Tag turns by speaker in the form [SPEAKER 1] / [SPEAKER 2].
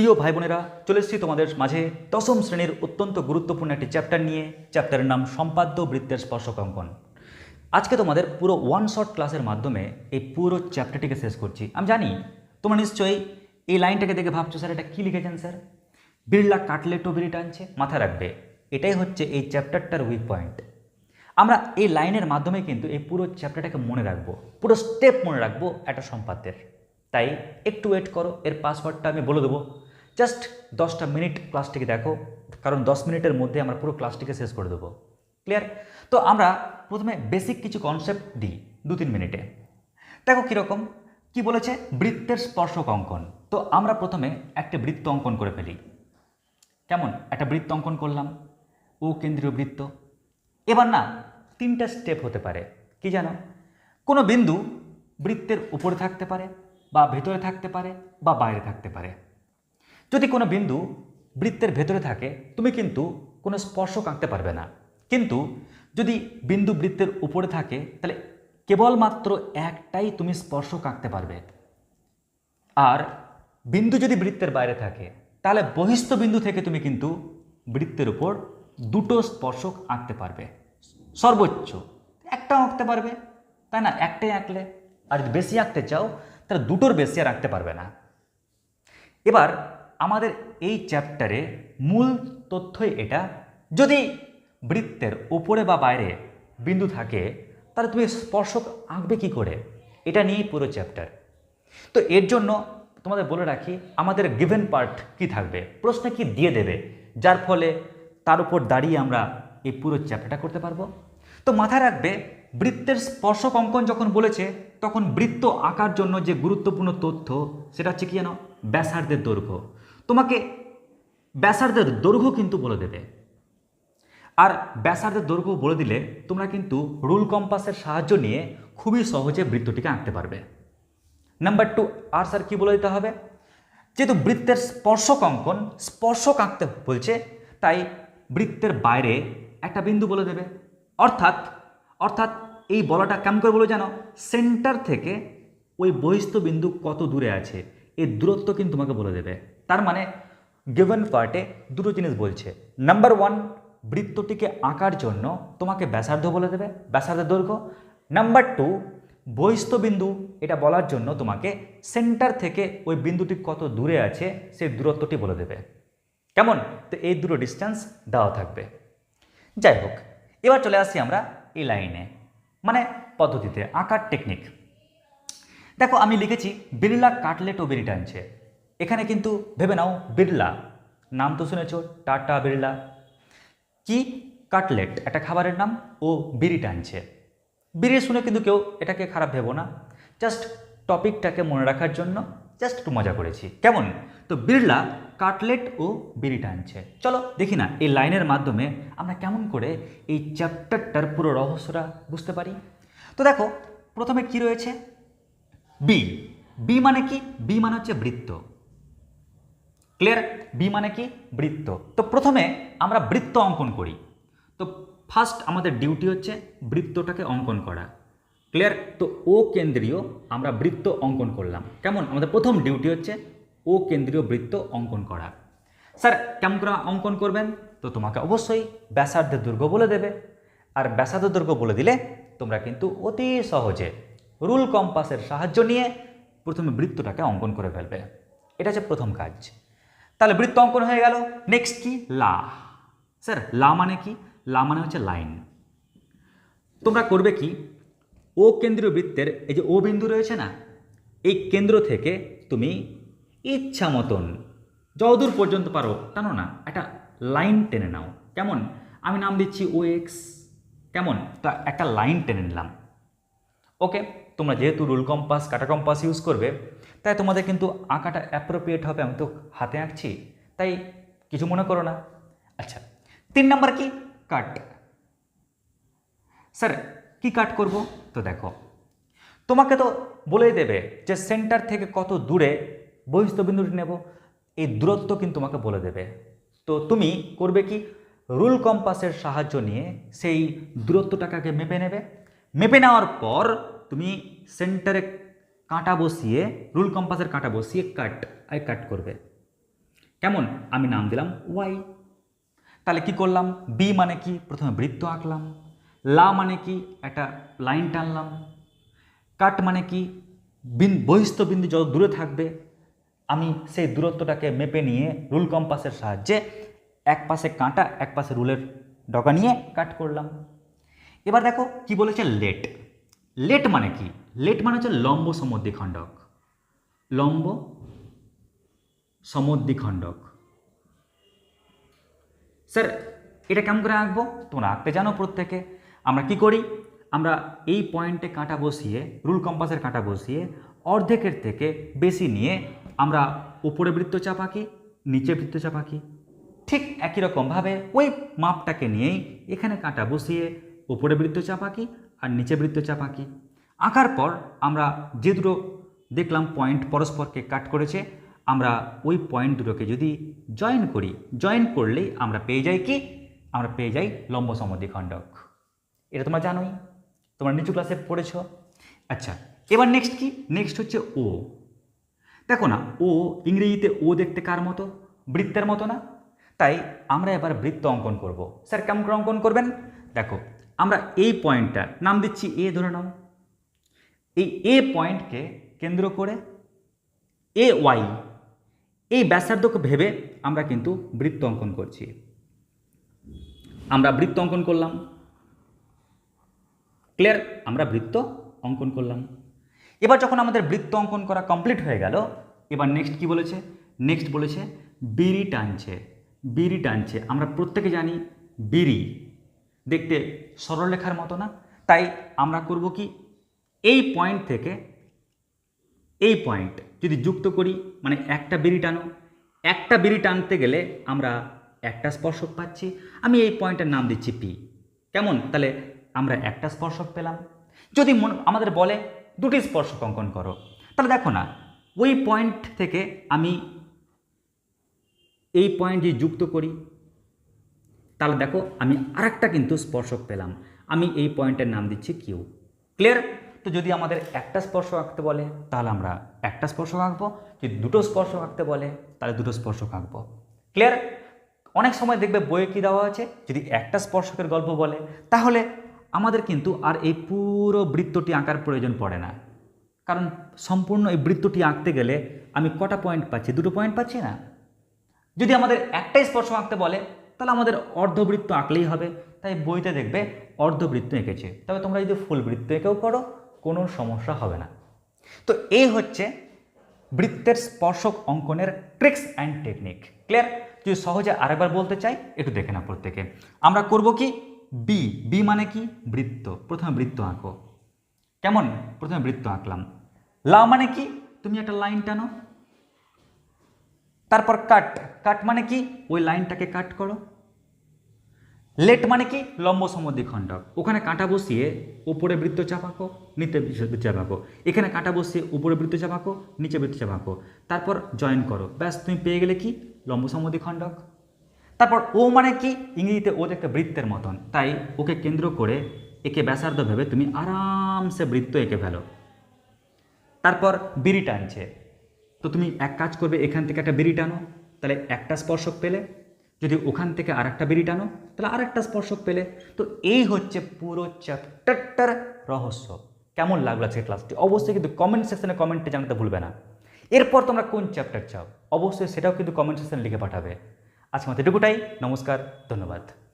[SPEAKER 1] প্রিয় ভাই বোনেরা চলে এসেছি তোমাদের মাঝে দশম শ্রেণির অত্যন্ত গুরুত্বপূর্ণ একটি চ্যাপ্টার নিয়ে। চ্যাপ্টারের নাম সম্পাদ্য বৃত্তের স্পর্শক অঙ্কন। আজকে তোমাদের পুরো ওয়ান শট ক্লাসের মাধ্যমে এই পুরো চ্যাপ্টারটিকে শেষ করছি। আমি জানি তোমরা নিশ্চয়ই এই লাইনটাকে দেখে ভাবছ, স্যার, এটা কী লিখেছেন, স্যার? বিড়লা কাটলে টবিরি টানছে মাথায় রাখবে। এটাই হচ্ছে এই চ্যাপ্টারটার উইক পয়েন্ট আমরা এই লাইনের মাধ্যমে কিন্তু এই পুরো চ্যাপ্টারটাকে মনে রাখব, পুরো স্টেপ মনে রাখব একটা সম্পাদ্যের। তাই একটু ওয়েট করো, এর পাসওয়ার্ডটা আমি বলে দেবো। জাস্ট দশটা মিনিট ক্লাসটিকে দেখো, কারণ দশ মিনিটের মধ্যে আমরা পুরো ক্লাসটিকে শেষ করে দেবো। ক্লিয়ার তো আমরা প্রথমে বেসিক কিছু কনসেপ্ট দিই দু তিন মিনিটে দেখো কীরকম, কি বলেছে? বৃত্তের স্পর্শক অঙ্কন। তো আমরা প্রথমে একটা বৃত্ত অঙ্কন করে ফেলি। কেমন? একটা বৃত্ত অঙ্কন করলাম, ও কেন্দ্রীয় বৃত্ত। এবার না, তিনটা স্টেপ হতে পারে। কি জানো? কোনো বিন্দু বৃত্তের উপরে থাকতে পারে, বা ভেতরে থাকতে পারে, বা বাইরে থাকতে পারে। যদি কোনো বিন্দু বৃত্তের ভেতরে থাকে, তুমি কিন্তু কোনো স্পর্শক আঁকতে পারবে না। কিন্তু যদি বিন্দু বৃত্তের উপরে থাকে, তাহলে কেবলমাত্র একটাই তুমি স্পর্শক আঁকতে পারবে। আর বিন্দু যদি বৃত্তের বাইরে থাকে, তাহলে বহিস্থ বিন্দু থেকে তুমি কিন্তু বৃত্তের উপর দুটো স্পর্শক আঁকতে পারবে। সর্বোচ্চ একটাও আঁকতে পারবে, তাই না? একটাই আঁকলে। আর যদি বেশি আঁকতে চাও, তাহলে দুটোর বেশি আর আঁকতে পারবে না। এবার আমাদের এই চ্যাপ্টারে মূল তথ্যই এটা। যদি বৃত্তের উপরে বা বাইরে বিন্দু থাকে, তাহলে তুমি স্পর্শক আঁকবে কি করে? এটা নিয়েই পুরো চ্যাপ্টার তো এর জন্য তোমাদের বলে রাখি, আমাদের গিভেন পার্ট কি থাকবে? প্রশ্নে কি দিয়ে দেবে? যার ফলে তার উপর দাঁড়িয়ে আমরা এই পুরো চ্যাপ্টারটা করতে পারব। তো মাথায় রাখবে, বৃত্তের স্পর্শক অঙ্কন যখন বলেছে, তখন বৃত্ত আঁকার জন্য যে গুরুত্বপূর্ণ তথ্য, সেটা হচ্ছে কি জানো ব্যাসার্ধের দৈর্ঘ্য। ব্যাসার্ধের দৈর্ঘ্য কিন্তু বলে দেবে। আর ব্যাসার্ধের দৈর্ঘ্য বলে দিলে তোমরা কিন্তু রুল কম্পাসের সাহায্য নিয়ে খুবই সহজে বৃত্তটিকে আঁকতে পারবে। নাম্বার টু আর স্যার কী বলে দিতে হবে? যেহেতু বৃত্তের স্পর্শক অঙ্কন স্পর্শক আঁকতে বলছে, তাই বৃত্তের বাইরে একটা বিন্দু বলে দেবে। অর্থাৎ অর্থাৎ এই বলাটা কেমন করে বলে জানো? সেন্টার থেকে ওই বহিস্থ বিন্দু কত দূরে আছে এই দূরত্ব কিন্তু তোমাকে বলে দেবে। তার মানে গিভেন পার্টে দুটো জিনিস বলছে। নাম্বার ওয়ান বৃত্তটিকে আঁকার জন্য তোমাকে ব্যাসার্ধ বলে দেবে, ব্যাসার্ধের দৈর্ঘ্য। নাম্বার টু বহিস্থ বিন্দু, এটা বলার জন্য তোমাকে সেন্টার থেকে ওই বিন্দুটি কত দূরে আছে, সেই দূরত্বটি বলে দেবে। কেমন? তো এই দুটো ডিস্টেন্স দেওয়া থাকবে। যাই হোক, এবার চলে আসি আমরা এই লাইনে মানে পদ্ধতিতে, আঁকার টেকনিক দেখো, আমি লিখেছি, বিড়লা কাটলেট ও বিড়ি টানছে। এখানে কিন্তু ভেবে নাও, বিড়লা। নাম তো শুনেছ, টাটা বিড়লা। কি কাটলেট, একটা খাবারের নাম? ও বিড়ি টানছে। বিড়ি শুনে কিন্তু কেউ এটাকে খারাপ ভেবো না। জাস্ট টপিকটাকে মনে রাখার জন্য জাস্ট একটু মজা করেছি। কেমন? তো বিড়লা, কাটলেট ও বিড়ি টানছে। চলো দেখি না, এই লাইনের মাধ্যমে আমরা কেমন করে এই চ্যাপ্টারটার পুরো রহস্যটা বুঝতে পারি? তো দেখো, প্রথমে কি রয়েছে? বি। বি মানে কি? বি মানে হচ্ছে বৃত্ত। ক্লিয়ার বি মানে কি? বৃত্ত। তো প্রথমে আমরা বৃত্ত অঙ্কন করি। তো ফার্স্ট আমাদের ডিউটি হচ্ছে বৃত্তটাকে অঙ্কন করা। ক্লিয়ার তো ও কেন্দ্রীয় আমরা বৃত্ত অঙ্কন করলাম। কেমন? আমাদের প্রথম ডিউটি হচ্ছে ও কেন্দ্রীয় বৃত্ত অঙ্কন করা। স্যার কেমন করে অঙ্কন করবেন? তো তোমাকে অবশ্যই ব্যাসার্ধের দুর্গ বলে দেবে। আর ব্যাসার্ধ দুর্গ বলে দিলে তোমরা কিন্তু অতি সহজে রুল কম্পাসের সাহায্য নিয়ে প্রথমে বৃত্তটাকে অঙ্কন করে ফেলবে। এটা হচ্ছে প্রথম কাজ। তাহলে বৃত্ত অঙ্কন হয়ে গেল। নেক্সট কি? লা। স্যার লা মানে কি? লা মানে হচ্ছে লাইন তোমরা করবে কি? ও কেন্দ্রীয় বৃত্তের এই যে ও বিন্দু রয়েছে না, এই কেন্দ্র থেকে তুমি ইচ্ছা মতন, যতদূর পর্যন্ত পারো, টানো না, একটা লাইন টেনে নাও। কেমন? আমি নাম দিচ্ছি ও এক্স। কেমন? তা একটা লাইন টেনে নিলাম। ওকে তোমরা যেহেতু রুল কম্পাস, কাটা কম্পাস ইউজ করবে তাই তোমাদের কিন্তু আঁকাটা অ্যাপ্রোপ্রিয়েট হবে, আমি তো হাতে আঁকছি, তাই কিছু মনে করো না। আচ্ছা তিন নাম্বার কি? কাট। স্যার, কি কাট করব? তো দেখো, তোমাকে তো বলেই দেবে যে সেন্টার থেকে কত দূরে বহিস্থ বিন্দুটি নেব, এই দূরত্ব কিন্তু তোমাকে বলে দেবে। তো তুমি করবে কি? রুল কম্পাসের সাহায্য নিয়ে সেই দূরত্বটাকে মেপে নেবে। মেপে নেওয়ার পর তুমি সেন্টারে কাঁটা বসিয়ে, রুল কম্পাসের কাঁটা বসিয়ে কাট আই কাট করবে। কেমন? আমি নাম দিলাম ওয়াই তাহলে কি করলাম? বি মানে কি? প্রথমে বৃত্ত আঁকলাম। লা মানে কি? একটা লাইন টানলাম। কাট মানে কি? বিন, বহিস্থ বিন্দু যত দূরে থাকবে, আমি সেই দূরত্বটাকে মেপে নিয়ে রুল কম্পাসের সাহায্যে এক পাশে কাঁটা, এক পাশে রুলের ডগা নিয়ে কাট করলাম। এবার দেখো কি বলেছে লেট লেট মানে কি? লেট মানে হচ্ছে লম্ব সমদ্বিখণ্ডক। লম্ব সমদ্বিখণ্ডক। স্যার, এটা কেমন করে আঁকবো? তোমরা আঁকতে জানো প্রত্যেকে। আমরা কি করি? আমরা এই পয়েন্টে কাঁটা বসিয়ে, রুল কম্পাসের কাঁটা বসিয়ে, অর্ধেকের থেকে বেশি নিয়ে আমরা উপরে বৃত্তচাপ আঁকি, নিচে বৃত্তচাপ আঁকি। ঠিক একই রকমভাবে ওই মাপটাকে নিয়েই এখানে কাঁটা বসিয়ে উপরে বৃত্তচাপ আঁকি আর নিচে বৃত্তচাপ আঁকি। আঁকার পর আমরা যে দুটো দেখলাম পয়েন্ট পরস্পরকে কাট করেছে, আমরা ওই পয়েন্ট দুটোকে যদি জয়েন করি জয়েন করলেই আমরা পেয়ে যাই কি? আমরা পেয়ে যাই লম্ব সমদ্বিখণ্ডক। এটা তোমরা জানোই। তোমরা নিচু ক্লাসে পড়েছ। আচ্ছা এবার নেক্সট কি? নেক্সট হচ্ছে ও দেখো না ও ইংরেজিতে ও দেখতে কার মতো? বৃত্তের মতো না? তাই আমরা এবার বৃত্ত অঙ্কন করব। স্যার কেমন করে অঙ্কন করবেন? দেখো, আমরা এই পয়েন্টটা নাম দিচ্ছি এ ধরে নাও। এই এ পয়েন্টকে কেন্দ্র করে এ ওয়াই এই ব্যাসার্ধকে ভেবে আমরা কিন্তু বৃত্ত অঙ্কন করছি। আমরা বৃত্ত অঙ্কন করলাম। ক্লিয়ার আমরা বৃত্ত অঙ্কন করলাম। এবার যখন আমাদের বৃত্ত অঙ্কন করা কমপ্লিট হয়ে গেল, এবার নেক্সট কি বলেছে? নেক্সট বলেছে, বিড়ি টানছে বিড়ি টানছে। আমরা প্রত্যেকে জানি বিড়ি। দেখতে সরলরেখার মতো না? তাই আমরা করব কি? এই পয়েন্ট থেকে এই পয়েন্ট যদি যুক্ত করি মানে একটা বিড়ি টানো, একটা বিড়ি টানতে গেলে আমরা একটা স্পর্শক পাচ্ছি। আমি এই পয়েন্টের নাম দিচ্ছি পি কেমন? তাহলে আমরা একটা স্পর্শক পেলাম। যদি আমাদের বলে দুটি স্পর্শক অঙ্কন করো, তাহলে দেখো না, ওই পয়েন্ট থেকে আমি এই পয়েন্ট যে যুক্ত করি, তাহলে দেখো আমি আরেকটা কিন্তু স্পর্শক পেলাম। আমি এই পয়েন্টের নাম দিচ্ছি কিউ ক্লিয়ার তো যদি আমাদের একটা স্পর্শ আঁকতে বলে, তাহলে আমরা একটা স্পর্শ আঁকবো। যদি দুটো স্পর্শ আঁকতে বলে, তাহলে দুটো স্পর্শ আঁকবো। ক্লিয়ার অনেক সময় দেখবে বইয়ে কী দেওয়া আছে? যদি একটা স্পর্শকের গল্প বলে, তাহলে আমাদের কিন্তু আর এই পুরো বৃত্তটি আঁকার প্রয়োজন পড়ে না। কারণ সম্পূর্ণ এই বৃত্তটি আঁকতে গেলে আমি কটা পয়েন্ট পাচ্ছি? দুটো পয়েন্ট পাচ্ছি না। যদি আমাদের একটাই স্পর্শ আঁকতে বলে, তাহলে আমাদের অর্ধবৃত্ত আঁকলেই হবে। তাই বইতে দেখবে অর্ধবৃত্ত এঁকেছে। তবে তোমরা যদি ফুল বৃত্ত এঁকেও করো কোনো সমস্যা হবে না। তো এই হচ্ছে বৃত্তের স্পর্শক অঙ্কনের ট্রিক্স অ্যান্ড টেকনিক ক্লিয়ার যদি সহজে আরেকবার বলতে চাই, একটু দেখে না প্রত্যেকে। আমরা করব কি? বি বি মানে কি? বৃত্ত। প্রথমে বৃত্ত আঁকো। কেমন? প্রথমে বৃত্ত আঁকলাম। লা মানে কি? তুমি একটা লাইন টানো। তারপর কাট কাট মানে কি? ওই লাইনটাকে কাট করো। লেট মানে কি? লম্ব সমদ্বিখণ্ডক ওখানে কাঁটা বসিয়ে উপরে বৃত্ত চাপাকো, নিচে বৃত্ত চাপাকো। এখানে কাঁটা বসিয়ে উপরে বৃত্ত চাপাকো, নিচে বৃত্ত চাপাকো। তারপর জয়েন করো। ব্যাস, তুমি পেয়ে গেলে কি? লম্ব সমদ্বিখণ্ডক তারপর ও মানে কি? ইংরেজিতে ও একটা বৃত্তের মতন। তাই ওকে কেন্দ্র করে একে ব্যাসার্ধ ভেবে তুমি আরামসে বৃত্ত এঁকে ফেলো। তারপর বিড়ি টানছে। তো তুমি এক কাজ করবে, এখান থেকে একটা বিড়ি টানো। তাহলে একটা স্পর্শক পেলে যদি ওখান থেকে আর একটা বিড়ি টানো, তাহলে আর একটা স্পর্শক পেলে। তো এই হচ্ছে পুরো চ্যাপ্টারটার রহস্য। কেমন লাগল আজকে ক্লাসটি? অবশ্যই কিন্তু কমেন্ট সেকশনে কমেন্টে জানাতে ভুলবে না। এরপর তোমরা কোন চ্যাপ্টার চাও? অবশ্যই সেটাও কিন্তু কমেন্ট সেকশনে লিখে পাঠাবে। আজকে মতো এটুকুটাই। নমস্কার, ধন্যবাদ।